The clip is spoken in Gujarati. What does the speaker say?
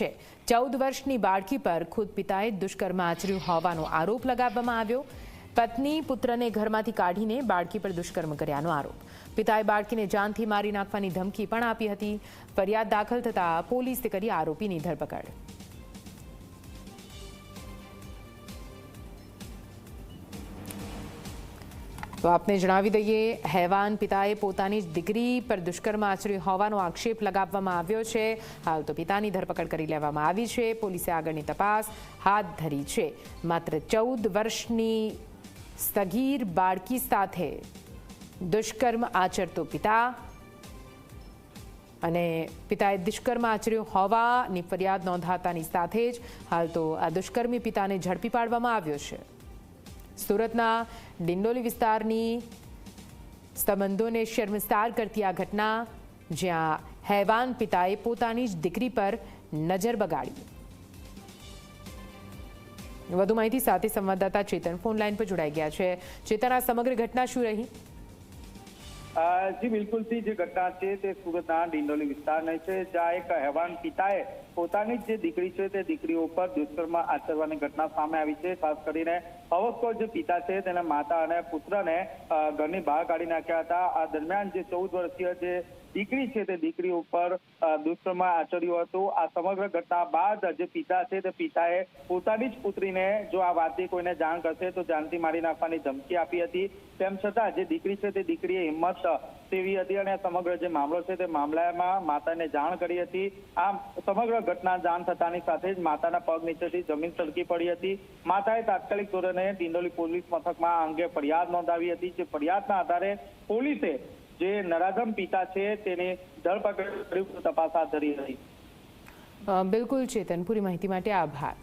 છે. ચૌદ વર્ષની બાળકી પર ખુદ પિતાએ દુષ્કર્મ આચર્યું હોવાનો આરોપ લગાવવામાં આવ્યો. પત્ની પુત્રને ઘરમાંથી કાઢીને બાળકી પર દુષ્કર્મ કર્યાનો આરોપ. પિતાએ બાળકીને જાનથી મારી નાખવાની ધમકી પણ આપી હતી. ફરિયાદ દાખલ થતાં પોલીસે કરી આરોપીની ધરપકડ. તો આપને જણાવી દઈએ, હેવાન પિતાએ પોતાની જ દીકરી પર દુષ્કર્મ આચર્યું હોવાનો આક્ષેપ લગાવવામાં આવ્યો છે. હાલ તો પિતાની ધરપકડ કરી લેવામાં આવી છે. પોલીસે આગળની તપાસ હાથ ધરી છે. માત્ર ચૌદ વર્ષની સગીર બાળકી સાથે દુષ્કર્મ આચરતો પિતા અને પિતાએ દુષ્કર્મ આચર્યું હોવાની ફરિયાદ નોંધાતાની સાથે જ હાલ તો આ દુષ્કર્મી પિતાને ઝડપી પાડવામાં આવ્યો છે. સુરતના ડિંડોલી વિસ્તારની સંબંધોને શર્મસાર કરતી આ ઘટના, જ્યાં હેવાન પિતાએ પોતાની જ દીકરી પર નજર બગાડી. વધુ માહિતી સાથે સંવાદદાતા ચેતન ફોન લાઈન પર જોડાઈ ગયા છે. ચેતન, આ સમગ્ર ઘટના શું રહી? જી, બિલકુલ બિલકુલથી જે ઘટના છે તે સુરતના ડિંડોલી વિસ્તારની છે, જ્યાં એક હેવાન પિતાએ પોતાની જ દીકરી છે તે દીકરીઓ ઉપર દુષ્કર્મ આચરવાની ઘટના સામે આવી છે. ખાસ કરીને અવસ્કો જે પિતા છે, તેના માતા અને પુત્રને ઘરની બહાર કાઢી નાખ્યા હતા. આ દરમિયાન જે ચૌદ વર્ષીય જે દીકરી છે, તે દીકરી ઉપર દુષ્કર્મ આચર્યું હતું. આ સમગ્ર ઘટના બાદ જે પિતા છે, તે પિતાએ પોતાની જ પુત્રીને, જો આ વાતની કોઈને જાણ કરશે, તો જાનથી મારી નાખવાની ધમકી આપી હતી. તેમ છતાં જે દીકરી છે, તે દીકરીએ હિંમત સેવી હતી અને સમગ્ર જે મામલો છે, તે મામલામાં માતાને જાણ કરી હતી. આમ સમગ્ર ઘટના જાણ થતાની સાથે જ માતાના પગ નીચેથી જમીન સરકી પડી હતી. માતાએ તાત્કાલિક ધોરણે ડિંડોલી પોલીસ મથકમાં આ અંગે ફરિયાદ નોંધાવી હતી જે ફરિયાદના આધારે પોલીસે જે નરાધમ પિતા છે તેને ધરપકડ તપાસ હાથ ધરી હતી. બિલકુલ ચેતન, પૂરી માહિતી માટે આભાર.